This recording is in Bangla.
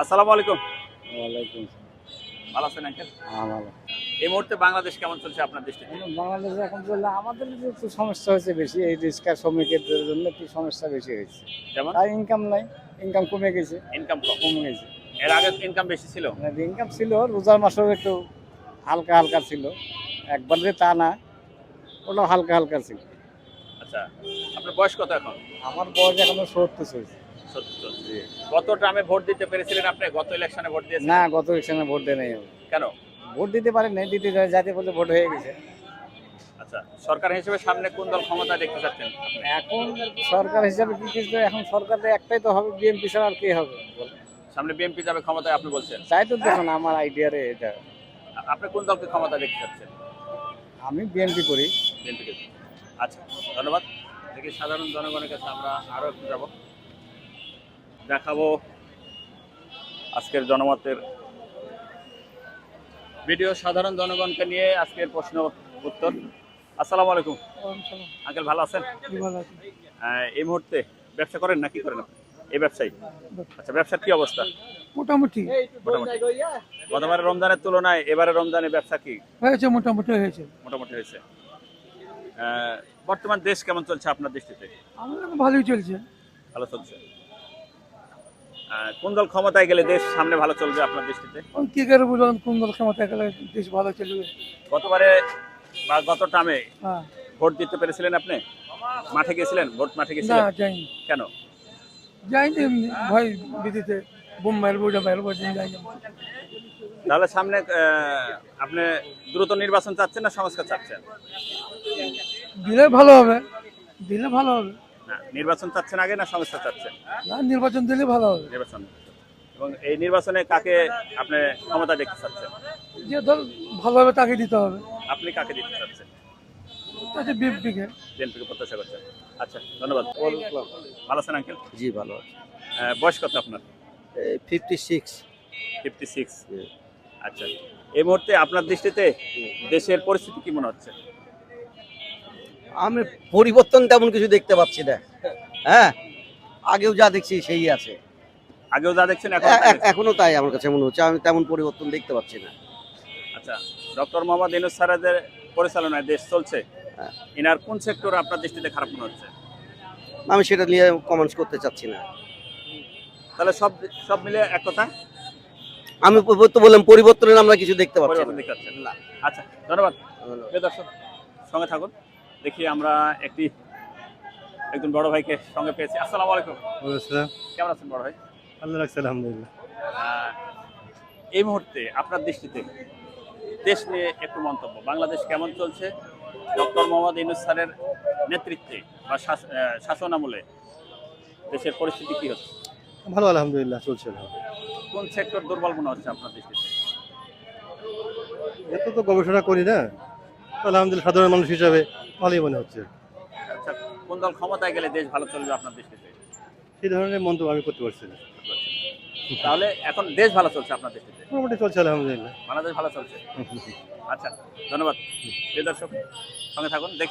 আসসালামু আলাইকুম। ওয়ালাইকুম ভালো আছেন আঙ্কেল? হ্যাঁ ভালো। এই মুহূর্তে বাংলাদেশ কেমন চলছে আপনার দৃষ্টিতে বাংলাদেশে এখন চললে আমাদের যে একটু সমস্যা হয়েছে বেশি এই রিক্সা শ্রমিকদের জন্য একটু সমস্যা বেশি হয়েছে। যেমন? আর ইনকাম নাই ইনকাম কমে গেছে। ইনকাম কমে। গেছে। এর আগে ইনকাম বেশি ছিল? ইনকাম ছিল রোজার মাসেও একটু হালকা হালকা ছিল। একবার যে তা না ওটা হালকা হালকা ছিল। আচ্ছা আপনার বয়স কত এখন? আমার বয়স এখন সত্তর চলছে। সত্তর গত ট্রামে ভোট দিতে পেরেছিলেন আপনি গত ইলেকশনে ভোট দিয়েছেন না গত ইলেকশনে ভোট দেয় নাই। কেন? ভোট দিতে পারে নাই দিতে বলে ভোট হয়ে গেছে। আচ্ছা সরকার হিসেবে সামনে কোন দল ক্ষমতা দেখতে চাচ্ছেন? এখন সরকার হিসাবে কি কিছু এখন সরকারে একটাই তো হবে বিএনপি ছাড়া আর কে হবে? সামনে বিএনপি যাবে ক্ষমতায় আপনি বলছেন। তাই তো দেখুন আমার আইডিয়ারে এটা। আপনি কোন দলকে ক্ষমতা দেখতে চাচ্ছেন? আমি বিএনপি করি। বিএনপিকে আচ্ছা ধন্যবাদ। দেখি সাধারণ জনগণের কাছে আমরা আরও একটু যাব। দেখাবো আজকের জনমতের ভিডিও সাধারণ জনগণকে নিয়ে আজকের প্রশ্ন উত্তর। আসসালামু আলাইকুম। আঙ্কেল ভালো আছেন? এই মুহূর্তে ব্যবসা করেন নাকি করেন আপনি? এই ব্যবসায়ী? আচ্ছা ব্যবসার কি অবস্থা? মোটামুটি। মোটামুটি। গতবারের রমজানের তুলনায় এবারে রমজানে ব্যবসা কি? হয়েছে মোটামুটি হয়েছে। মোটামুটি হয়েছে। বর্তমান দেশ কেমন চলছে আপনার দৃষ্টিতে? আমাদের ভালোই চলছে। ভালো চলছে। কোন দল ক্ষমতায় গেলে দেশ সামনে ভালো চলবে আপনার দৃষ্টিতে? কি করে বুঝলাম কোন দল ক্ষমতা গেলে দেশ ভালো চলবে? গতবারে বা গত টামে হ্যাঁ। ভোট দিতে পেরেছিলেন আপনি? মাঠে গেছিলেন? ভোট মাঠে না গেছিলেন যাইনি। কেন? যাইনি ভয় বিদিতে বোম মারবো ওটা মারবো যাইনি। তাহলে সামনে আপনি দ্রুত নির্বাচন চাচ্ছেন না সংস্কার চাচ্ছেন? দিলে ভালো হবে দিলে ভালো হবে। না, নির্বাচন চাচ্ছেন আগে না সংস্কার চাচ্ছেন? না নির্বাচন দিলে ভালো হবে। নির্বাচন। এবং এই নির্বাচনে কাকে আপনি ক্ষমতা দেখতে চাচ্ছেন? যে দল ভালো হবে তাকে দিতে হবে। আপনি কাকে দিতে চাচ্ছেন? তাতে বিএনপিকে। বিএনপিকে প্রত্যাশা করছেন। আচ্ছা ধন্যবাদ। ভালো আছেন আঙ্কেল? জি ভালো আছে। বয়স কত আপনার? ফিফটি সিক্স ফিফটি সিক্স আচ্ছা এই মুহূর্তে আপনার দৃষ্টিতে দেশের পরিস্থিতি কি মনে হচ্ছে? আমি পরিবর্তন তেমন কিছু দেখতে পাচ্ছি না। হ্যাঁ? আগেও যা দেখছি সেই আছে। আগেও যা দেখছেন এখন তাই আমার কাছে মনে হচ্ছে। আমি তেমন পরিবর্তন দেখতে পাচ্ছি না। আচ্ছা ডক্টর মোহাম্মদ ইনুস স্যারেদের পরিচালনায় দেশ চলছে। হ্যাঁ। ইনার কোন সেক্টর আপনার দৃষ্টিতে খারাপ মনে হচ্ছে? আমি সেটা নিয়ে কমেন্টস করতে চাচ্ছি না। তাহলে সব সব মিলে এক কথা? আমি তো বললাম পরিবর্তনের আমরা কিছু দেখতে পাচ্ছি না। আচ্ছা ধন্যবাদ। দর্শক সঙ্গে থাকুন। দেখি আমরা একটি একজন বড় ভাইকে সঙ্গে পেয়েছি। আসসালামু আলাইকুম। কেমন আছেন বড় ভাই? আল্লাহ রাখছে আলহামদুলিল্লাহ। এই মুহূর্তে আপনার দৃষ্টিতে দেশ নিয়ে একটু মন্তব্য। বাংলাদেশ কেমন চলছে? ডক্টর মোহাম্মদ ইউনুস স্যারের নেতৃত্বে বা শাস- আহ, শাসনামলে দেশের পরিস্থিতি কি হচ্ছে? ভালো আলহামদুলিল্লাহ চলছে কোন সেক্টর দুর্বল মনে হচ্ছে আপনার দৃষ্টিতে? এত তো গবেষণা করি না। আলহামদুলিল্লাহ সাধারণ মানুষ হিসাবে ভালোই মনে হচ্ছে। আচ্ছা কোন দল ক্ষমতায় গেলে দেশ ভালো চলবে আপনার দৃষ্টিতে? সেই ধরনের মন্তব্য আমি করতে পারছি না। তাহলে এখন দেশ ভালো চলছে আপনার দৃষ্টিতে? মোটামুটি চলছে আলহামদুলিল্লাহ। বাংলাদেশ ভালো চলছে? আচ্ছা ধন্যবাদ। প্রিয় দর্শক সঙ্গে থাকুন দেখি